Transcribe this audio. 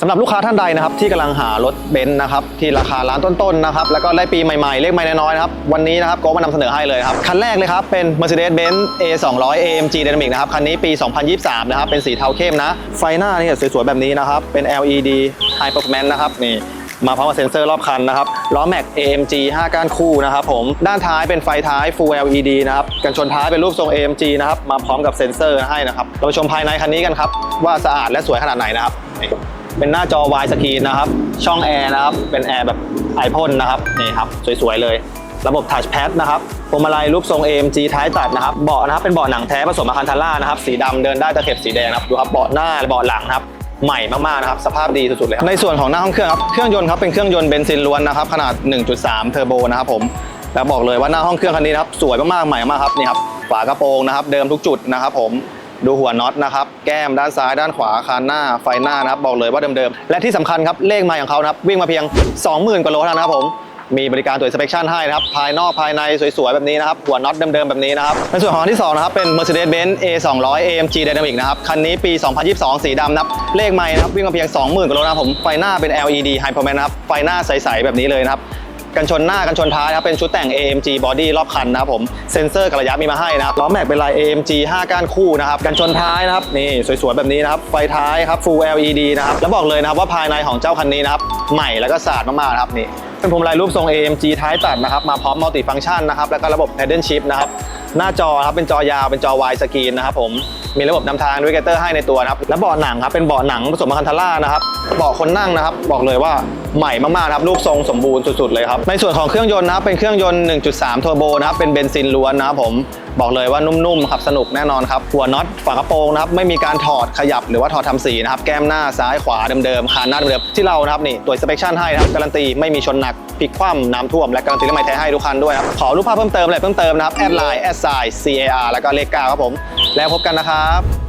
สำหรับลูกค้าท่านใดนะครับที่กำลังหารถเบนซ์นะครับที่ราคาล้านต้นๆนะครับแล้วก็ได้ปีใหม่ๆ เลขไม่น้อยๆนะครับวันนี้นะครับโก็มานำเสนอให้เลยครับ คันแรกเลยครับ เป็น Mercedes-Benz A 2 0 0 AMG Dynamic นะครับ คันนี้ปี 2023 นะครับ เป็นสีเทาเข้มนะ ไฟหน้านี่สวยๆ แบบนี้นะครับ เป็น LED High Performance นะครับนี่ มาพร้อมกับเซ็นเซอร์รอบคันนะครับล้อแม็ก AMG 5 ก้านคู่นะครับผมด้านท้ายเป็นไฟท้าย Full LED นะครับกันชนท้ายเป็นรูปทรง AMG นะครับมาพร้อมกับเซ็นเซอร์ให้นะครับเราไปชมภายในคันนี้กันครับว่าสะอาดและสวยขนาดไหนนะครับเป็นหน้าจอ wide screen นะครับ ช่องแอร์นะครับ เป็นแอร์แบบไอพ่นนะครับ นี่ครับ สวยๆ เลย ระบบ Touch Pad นะครับพวงมาลัยรูปทรง AMG ท้ายตัดนะครับ เบาะนะครับ เป็นเบาะหนังแท้ผสมอะคันทาร่านะครับ สีดำเดินได้ตะเข็บสีแดงนะครับ ดูครับ เบาะหน้าและเบาะหลังครับ ใหม่มากๆนะครับสภาพดีสุดๆเลยครับในส่วนของหน้าห้องเครื่องครับเครื่องยนต์ครับเป็นเครื่องยนต์เบนซินล้วนนะครับขนาด 1.3 เทอร์โบนะครับผมแล้วบอกเลยว่าหน้าห้องเครื่องคันนี้นะครับสวยมากๆใหม่มากครับนี่ครับฝากระโปรงนะครับ เดิมทุกจุดนะครับผมดูหัวน็อตนะครับแก้มด้านซ้ายด้านขวาคานหน้าไฟหน้านะครับบอกเลยว่าเดิมๆและที่สำคัญครับเลขไมล์ของเขานะครับวิ่งมาเพียง 20,000กว่าโลเท่านั้นนะครับผม มีบริการตรวจสเปคชั่นให้นะครับ ภายนอกภายในสวยๆ แบบนี้นะครับ หัวน็อตเดิมๆ แบบนี้นะครับ ในส่วนของที่ 2 นะครับ เป็น Mercedes-Benz A 2 0 0 AMG Dynamic นะครับ คันนี้ปี 2022 สีดำนะครับ เลขไม่นะครับ วิ่งมาเพียง 20,000กิโลนะครับผม ไฟหน้าเป็น LED High Performance นะครับ ไฟหน้าใสๆ แบบนี้เลยนะครับ กันชนหน้ากันชนท้ายนะครับเป็นชุดแต่ง AMG Body รอบคันนะครับผมเซ็นเซอร์กับระยะมีมาให้นะครับล้อแม็กเป็นลาย AMG 5 ก้านคู่นะครับกันชนท้ายนะครับนี่สวยๆแบบนี้นะครับไฟท้ายครับ Full LED นะครับแล้วบอกเลยนะครับว่าภายในของเจ้าคันนี้นะครับใหม่แล้วก็สะอาดมากๆนะครับนี่เป็นพวงมลัยรูปทรง AMG ท้ายตัดนะครับมาพร้อมมัลติฟัง c t ชันนะครับแล้วก็ระบบ Paddle Shift นะครับหน้าจอครับเป็นจอยาวเป็นจอ wide screen นะครับผม มีระบบนำทาง Navigator ให้ในตัวนะครับ และเบาะหนังครับเป็นเบาะหนังผสมกับคันทาร่านะครับ เบาะคนนั่งนะครับ บอกเลยว่าใหม่มากๆนะครับรูปทรงสมบูรณ์สุดๆเลยครับ ในส่วนของเครื่องยนต์นะครับเป็นเครื่องยนต์ 1.3 เทอร์โบนะครับ เป็นเบนซินล้วนนะครับผม บอกเลยว่านุ่มๆขับสนุกแน่นอนครับ หัวน็อตฝากระโปรงนะครับ ไม่มีการถอดขยับหรือว่าถอดทำสีนะครับ แก้มหน้าซ้ายขวาเดิมๆคานหน้าเดิมๆที่เรานะครับนี่ตัว inspection ให้นะครับการันตีไม่มีชนหนักพลิกคว่ำน้ำท่วมและการันตีเรื่องไม้แท้ให้ทุกคันด้วยครับขอรูปภาพเพิ่มเติมอะไรเพิ่มเติมนะครับแอดไลน์แอดไซน์ CAR แล้วก็เลขเก้าครับผม แล้วพบกันนะครับ